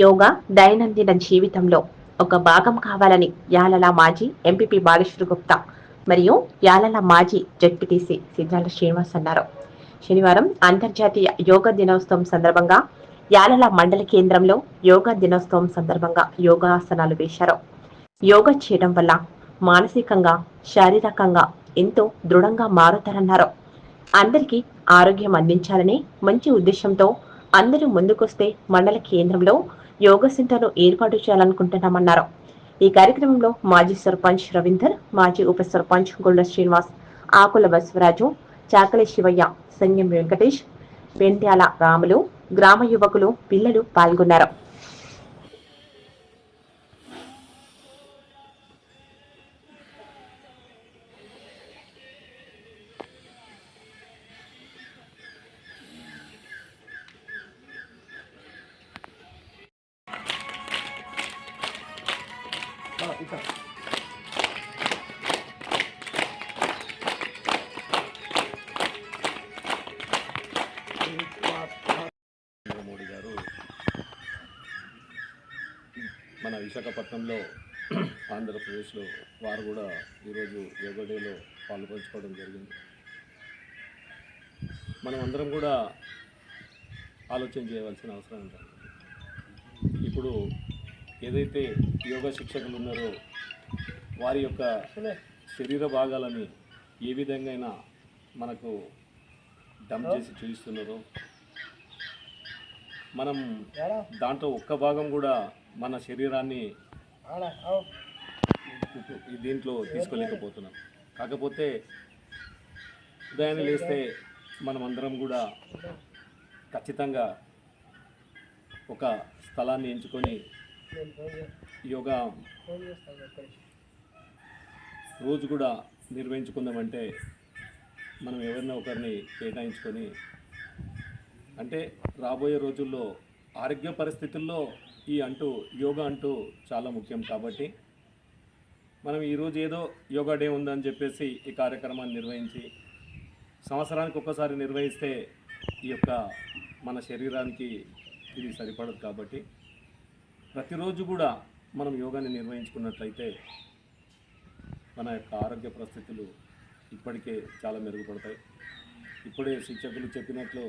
యోగా దైనందిన జీవితంలో ఒక భాగం కావాలని యాలల మాజీ ఎంపీపీ బాలేశ్వర్ గుప్తా మరియు యాలల మాజీ జడ్పీటీసీ సిద్ధాల శ్రీనివాస్ అన్నారు. శనివారం అంతర్జాతీయ యోగా దినోత్సవం సందర్భంగా యాలల మండల కేంద్రంలో యోగా దినోత్సవం సందర్భంగా యోగాసనాలు వేశారు. యోగా చేయడం వల్ల మానసికంగా శారీరకంగా ఎంతో దృఢంగా మారుతారన్నారు. అందరికీ ఆరోగ్యం అందించాలని మంచి ఉద్దేశంతో అందరూ ముందుకొస్తే మండల కేంద్రంలో యోగా సెంటర్ను ఏర్పాటు చేయాలనుకుంటున్నామన్నారు. ఈ కార్యక్రమంలో మాజీ సర్పంచ్ రవీందర్ మాజీ ఉప సర్పంచ్ గొల్ల శ్రీనివాస్ ఆకుల బసవరాజు చాకలి శివయ్య సంగం వెంకటేష్ వెంట్యాల రాములు గ్రామ యువకులు పిల్లలు పాల్గొన్నారు. నరేంద్ర మోడీ గారు మన విశాఖపట్నంలో ఆంధ్రప్రదేశ్లో వారు కూడా ఈరోజు యోగా డేలో పాల్పంచుకోవడం జరిగింది. మనం అందరం కూడా ఆలోచన చేయవలసిన అవసరం ఉంటుంది ఇప్పుడు ఏదైతే యోగా శిక్షకులు ఉన్నారో వారి యొక్క శరీర భాగాలని ఏ విధంగా అయినా మనకు డంప్ చేసి చూపిస్తున్నారో మనం దాంట్లో ఒక్క భాగం కూడా మన శరీరాన్ని దీంట్లో తీసుకోలేకపోతున్నాం. కాకపోతే ఉదయాన్నే లేస్తే మనం అందరం కూడా ఖచ్చితంగా ఒక స్థలాన్ని ఎంచుకొని యోగా రోజు కూడా నిర్వహించుకుందామంటే మనం ఎవరినో ఒకరిని కేటాయించుకొని అంటే రాబోయే రోజుల్లో ఆరోగ్య పరిస్థితుల్లో ఈ అంటూ యోగా అంటూ చాలా ముఖ్యం. కాబట్టి మనం ఈరోజు ఏదో యోగా డే ఉందని చెప్పేసి ఈ కార్యక్రమాన్ని నిర్వహించి సంవత్సరానికి ఒక్కసారి నిర్వహిస్తే ఈ యొక్క మన శరీరానికి ఇది సరిపడదు కాబట్టి ప్రతిరోజు కూడా మనం యోగాని నిర్వహించుకున్నట్లయితే మన యొక్క ఆరోగ్య పరిస్థితులు ఇప్పటికే చాలా మెరుగుపడతాయి. ఇప్పుడే శిక్షకులు చెప్పినట్లు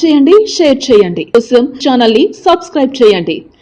చేయండి షేర్ చేయండి. కోసం ఛానల్ని సబ్స్క్రైబ్ చేయండి.